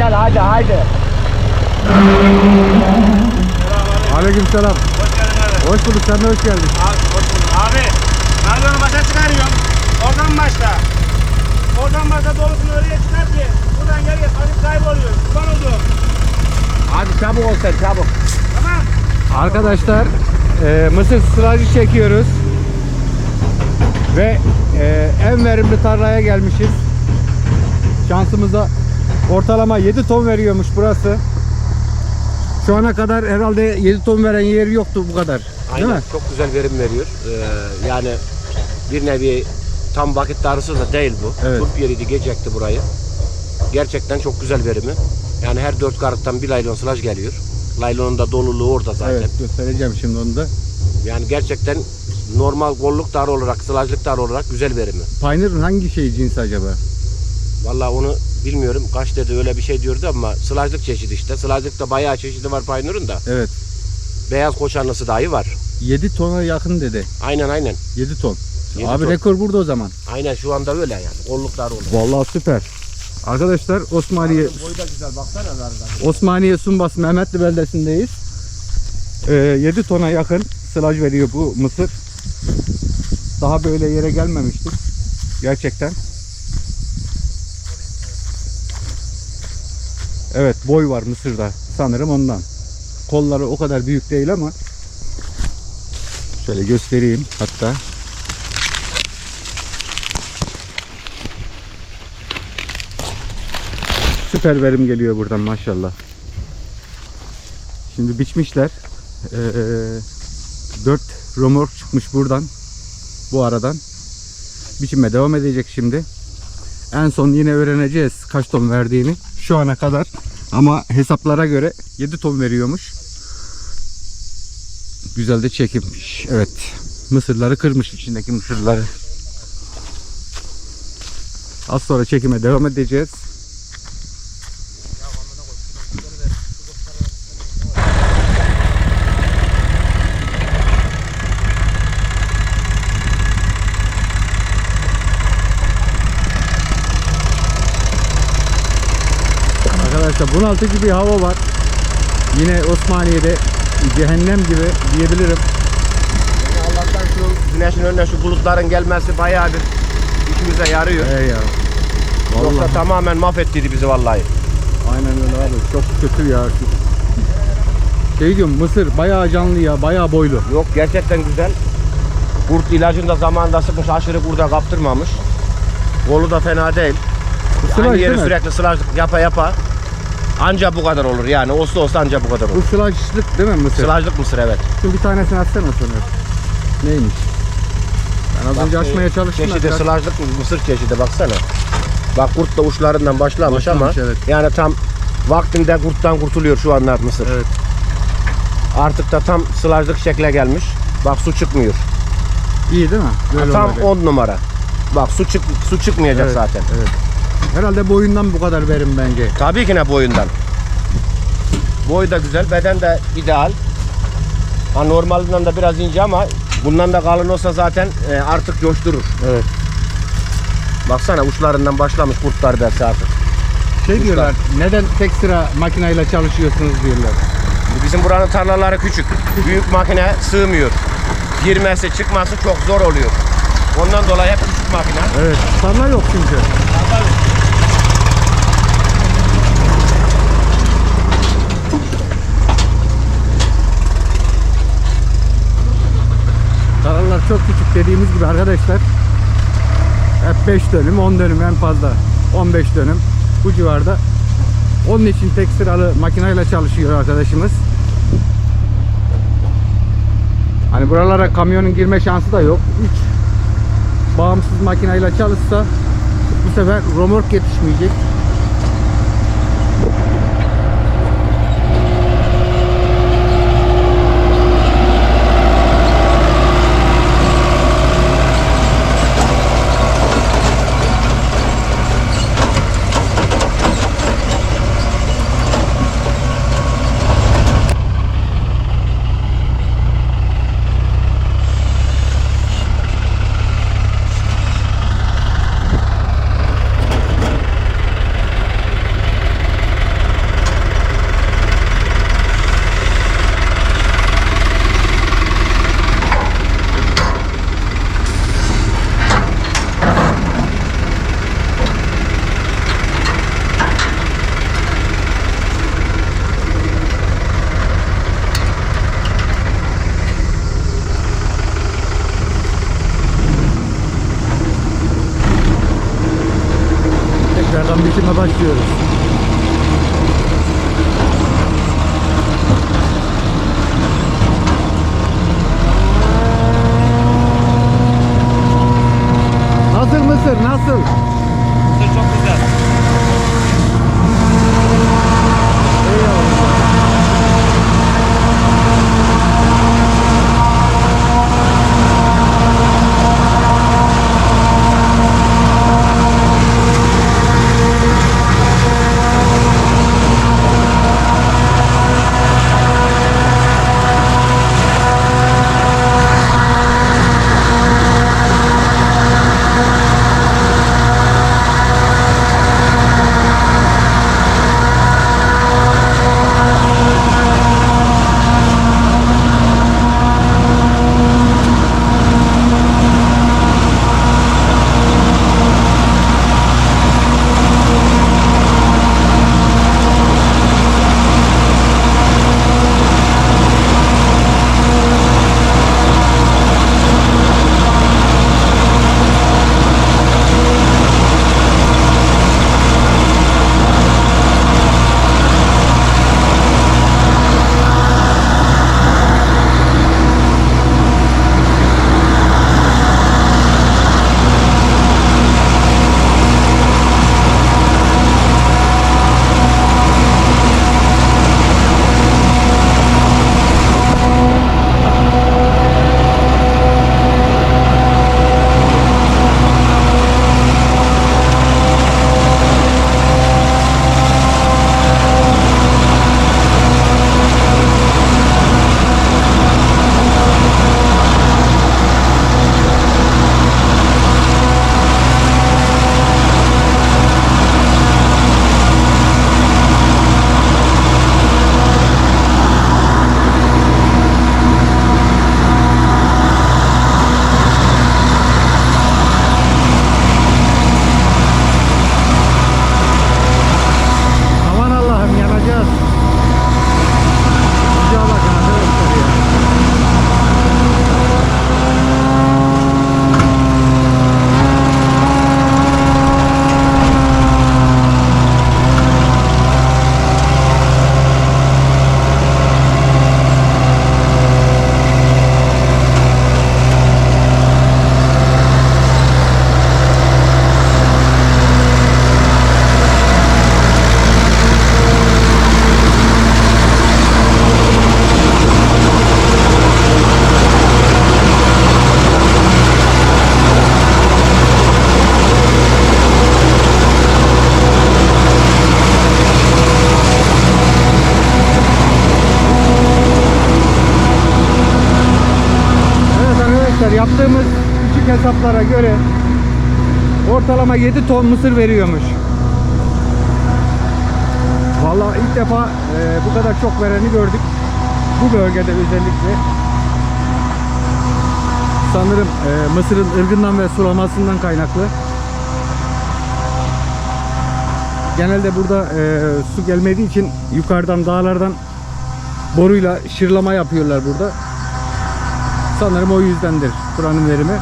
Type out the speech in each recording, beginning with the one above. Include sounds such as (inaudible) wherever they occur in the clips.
gel hadi hadi. Aleykümselam. Hoş geldin abi. Hoş bulduk. Sen de hoş geldin. Abi, hoş bulduk. Abi, naylonu başa çıkarıyorum. Oradan başla. Oradan başla dolusunu oraya çıkar ki. Buradan geriye hafif kayboluyor. Kurban oldu. Hadi çabuk ol sen çabuk. Tamam. Arkadaşlar e, mısır sıracı çekiyoruz. Ve e, en verimli tarlaya gelmişiz. Şansımıza ortalama 7 ton veriyormuş burası. Şu ana kadar herhalde 7 ton veren yer yoktu bu kadar. Değil mi? Aynen çok güzel verim veriyor. Ee, yani bir nevi tam vakit darısı da değil bu. Evet. Turp yeriydi gecekti burayı. Gerçekten çok güzel verimi. Yani her dört karıktan bir laylon sılaj geliyor. Laylonun da doluluğu orada zaten. Evet göstereceğim şimdi onu da. Yani gerçekten normal golluk dar olarak, sılajlık dar olarak güzel verimi. Pioneer'ın hangi şey cinsi acaba? Vallahi onu bilmiyorum. Kaç dedi öyle bir şey diyordu ama sılajlık çeşidi işte. Sılajlıkta bayağı çeşidi var Pioneer'ın da. Evet. Beyaz koçanlısı dahi var. 7 tona yakın dedi. Aynen aynen. 7 ton. Yedi Abi ton. rekor burada o zaman. Aynen şu anda öyle yani. Golluk dar olarak. Vallahi süper. Arkadaşlar Osmaniye Boyu da güzel baksana zarda. Osmaniye Sumbas Mehmetli beldesindeyiz. Ee, 7 tona yakın sılaj veriyor bu mısır. Daha böyle yere gelmemiştik. Gerçekten. Evet boy var mısırda sanırım ondan. Kolları o kadar büyük değil ama şöyle göstereyim hatta. Süper verim geliyor buradan maşallah. Şimdi biçmişler. Ee, 4 romork çıkmış buradan. Bu aradan. Biçime devam edecek şimdi. En son yine öğreneceğiz kaç ton verdiğini. Şu ana kadar. Ama hesaplara göre 7 ton veriyormuş. Güzel de çekilmiş. Evet. Mısırları kırmış içindeki mısırları. Az sonra çekime devam edeceğiz. Arkadaşlar bunaltıcı bir hava var. Yine Osmaniye'de cehennem gibi diyebilirim. Allah'tan şu güneşin önüne şu bulutların gelmesi bayağı bir işimize yarıyor. Hey ya. Yoksa Vallahi tamamen mahvettiydi bizi vallahi. aynen öyle abi. Çok kötü ya. Şey diyorum Mısır bayağı canlı ya, bayağı boylu. Yok gerçekten güzel. Kurt ilacını da zamanında sıkmış aşırı kurda kaptırmamış. Kolu da fena değil. Sılaj Aynı yeri sürekli sılajlık yapa yapa. Anca bu kadar olur yani. Olsa olsa anca bu kadar olur. Bu sılajlık değil mi Mısır? Sılajlık mısır evet. Şimdi bir tanesini atsana sonra. Neymiş? Ben az Bak, önce açmaya çalıştım. Çeşidi biraz- sılajlık mısır çeşidi baksana. Bak kurt da uçlarından başlamış, Başlamış, ama evet. yani tam vaktinde kurttan kurtuluyor şu anlar mısır. Evet. Artık da tam sılajlık şekle gelmiş. Bak su çıkmıyor. İyi değil mi? Böyle tam olacak. 10 numara. Bak su çık su çıkmayacak Evet, zaten. Evet. Herhalde boyundan bu kadar verim bence. Tabii ki ne boyundan. Boy da güzel, beden de ideal. Ha normalinden de biraz ince ama bundan da kalın olsa zaten e, artık coşturur. Evet. Baksana uçlarından başlamış kurtlar dersi artık. Şey diyorlar, neden tek sıra makineyle çalışıyorsunuz diyorlar. Bizim buranın tarlaları küçük. (laughs) Büyük makine sığmıyor. Girmesi çıkması çok zor oluyor. Ondan dolayı hep küçük makine. Evet. Tarla yok çünkü. Tarlalar çok küçük dediğimiz gibi arkadaşlar. Hep 5 dönüm, 10 dönüm en fazla. 15 dönüm bu civarda. Onun için tek sıralı makineyle çalışıyor arkadaşımız. Hani buralara kamyonun girme şansı da yok. Hiç bağımsız makineyle çalışsa bu sefer romork yetişmeyecek. you hesaplara göre ortalama 7 ton mısır veriyormuş. Vallahi ilk defa e, bu kadar çok vereni gördük. Bu bölgede özellikle. Sanırım e, mısırın ırgından ve sulamasından kaynaklı. Genelde burada e, su gelmediği için yukarıdan dağlardan boruyla şırlama yapıyorlar burada. Sanırım o yüzdendir buranın verimi.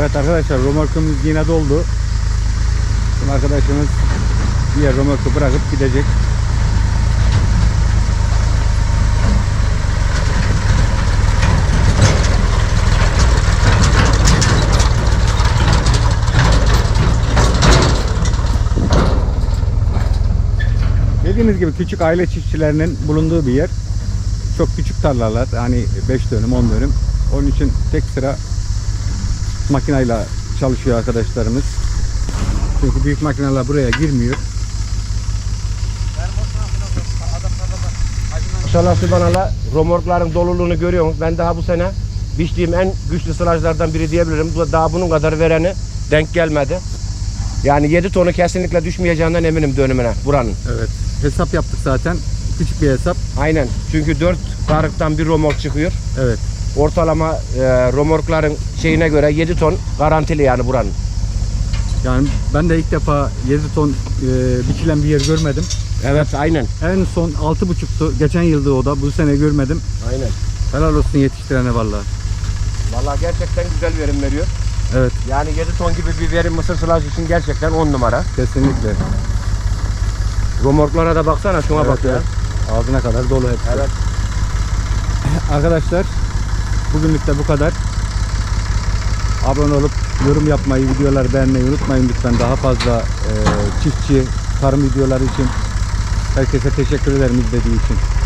Evet arkadaşlar romorkumuz yine doldu. Şimdi arkadaşımız diğer romorku bırakıp gidecek. Dediğimiz gibi küçük aile çiftçilerinin bulunduğu bir yer. Çok küçük tarlalar. Hani 5 dönüm 10 dönüm. Onun için tek sıra makinayla çalışıyor arkadaşlarımız. Çünkü büyük makineler buraya girmiyor. Maşallah Sübhanallah romorkların doluluğunu görüyorsunuz. Ben daha bu sene biçtiğim en güçlü sılajlardan biri diyebilirim. Daha bunun kadar vereni denk gelmedi. Yani 7 tonu kesinlikle düşmeyeceğinden eminim dönümüne buranın. Evet. Hesap yaptık zaten. Küçük bir hesap. Aynen. Çünkü 4 karıktan bir romork çıkıyor. Evet. Ortalama e, romorkların şeyine göre 7 ton garantili yani buranın. Yani ben de ilk defa 7 ton e, biçilen bir yer görmedim. Evet aynen. En son 6,5'tu. Geçen yıldı o da. Bu sene görmedim. Aynen. Helal olsun yetiştirene vallahi. Vallahi gerçekten güzel verim veriyor. Evet. Yani 7 ton gibi bir verim mısır sılaj için gerçekten 10 numara. Kesinlikle. Romorklara da baksana şuna Evet, bak ya. evet. Ağzına kadar dolu hepsi. Evet. Arkadaşlar bugünlük de bu kadar. Abone olup yorum yapmayı, videoları beğenmeyi unutmayın lütfen. Daha fazla e, çiftçi, tarım videoları için herkese teşekkür ederim izlediği için.